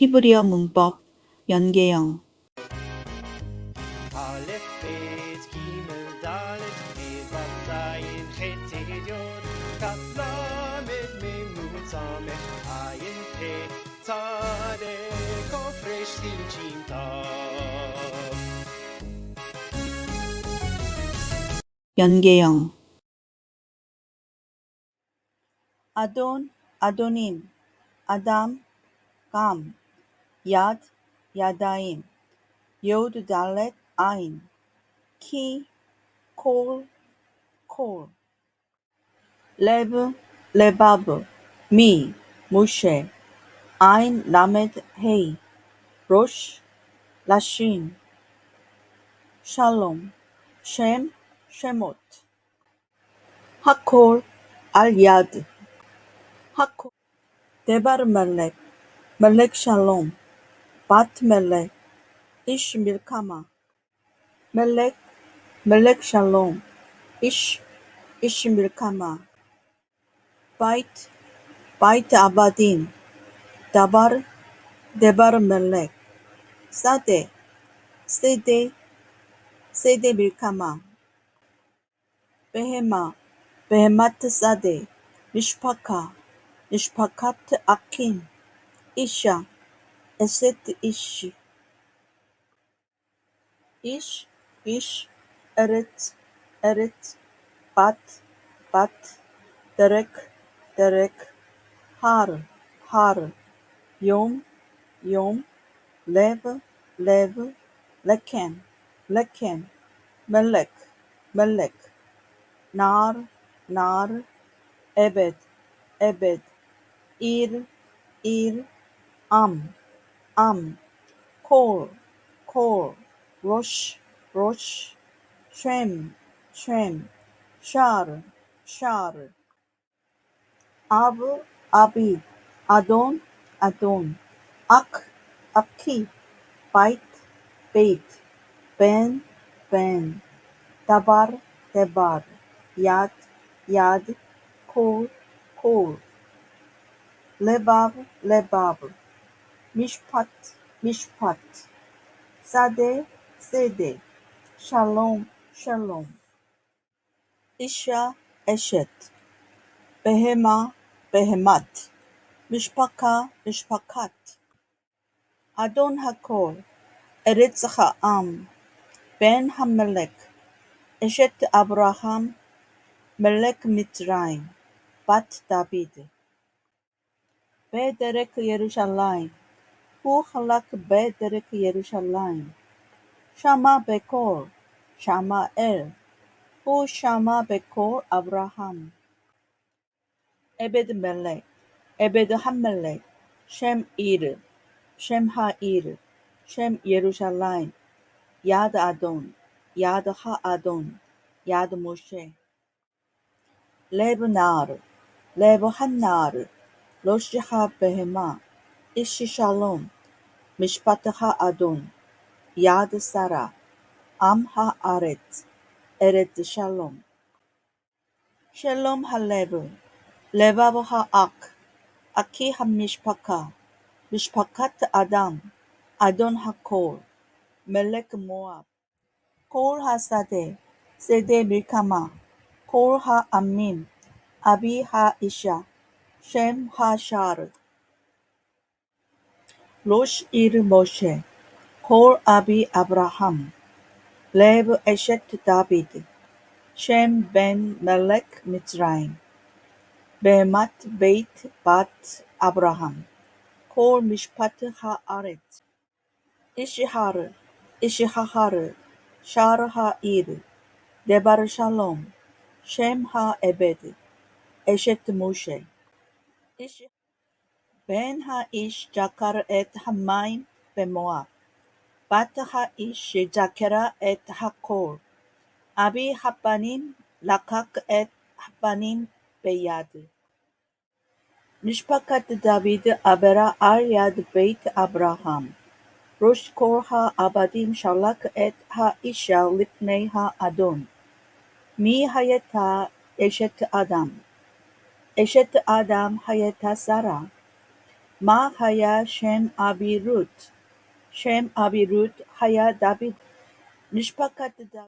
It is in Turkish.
히브리어 문법 연계형. 연계형. 아돈, 아도님, 아담, 감. יד, ידיים, יו"ד דלת עין, קי, קול, קול. לב, לבב, מי, משה, עין למד ה', ראש, לשין. שלום, שם, שמות. הכל על יד. הכל. דבר מלך, מלך שלום. Bat Melek. İş Milkama Melek Melek Shalom. İş İş Milkama Bayt Bayt Abadin. Dabar Debar Melek. Sade Sede Sede Milkama Behema Behemat Sade. Mishpaka Mishpakat Akin İşa. Eset iş. İş, iş, erit, erit, bat, bat, derek, derek, har, har, yom, yom, lev, lev, leken, leken, melek, melek, nar, nar, ebed, ebed, ir, ir, am. am, call, call, rush, rush, tram, tram, shar, shar, ab, abi, adon, adon, ak, akki, bite, bait, ben, ben, dabar, debar, yad, yad, kol, kol, lebab, lebab. Mishpat, Mishpat. Sade, Sede. Shalom, Shalom. Isha, Eshet. Behema, Behemat. Mishpaka, Mishpakat. Adon Hakol. Eretz Ha'am. Ben Hamelek. Eshet Abraham. Melech Mitzrayim. Bat David. Bederek Yerushalayim. הוא חלק בדרך ירושלים. שמע בקול, שמע אל, הוא שמע בקול אברהם. עבד מלך, עבד המלך, שם עיר, שם העיר, שם ירושלים, יד אדון, יד האדון, יד משה. לב נער, לב הנער, ראש הבהמה, איש שלום, משפט האדון, יד שרה, עם הארץ, ארץ שלום. שלום הלב, לבב האק, אקי המשפחה, משפחת אדם, אדון הכל, מלך מואב, כל השדה, שדה מלחמה, כל העמים, אבי האישה, שם השער. Rosh il Moshe, Kol Abi Abraham, Lev Eshet David, Shem ben Melek Mitzrayim, Bemat Beit Bat Abraham, Kol Mishpat Haaret, Ishihar, Ishihahar, Shar Ha'ir, Debar Shalom, Shem Ha'ebed, Eshet Moshe. אשת משה. איש בן האיש זכר את המים במואב, בת האיש שזכרה את הכל. אבי הבנים לקח את הבנים ביד. משפחת דוד עברה על יד בית אברהם. ראש כל העבדים שלח את האישה לפני האדון. מי הייתה אשת אדם? אשת אדם הייתה שרה. Ma-haya Shem-Abirut. Shem-Abirut haya David. Mishpakat David.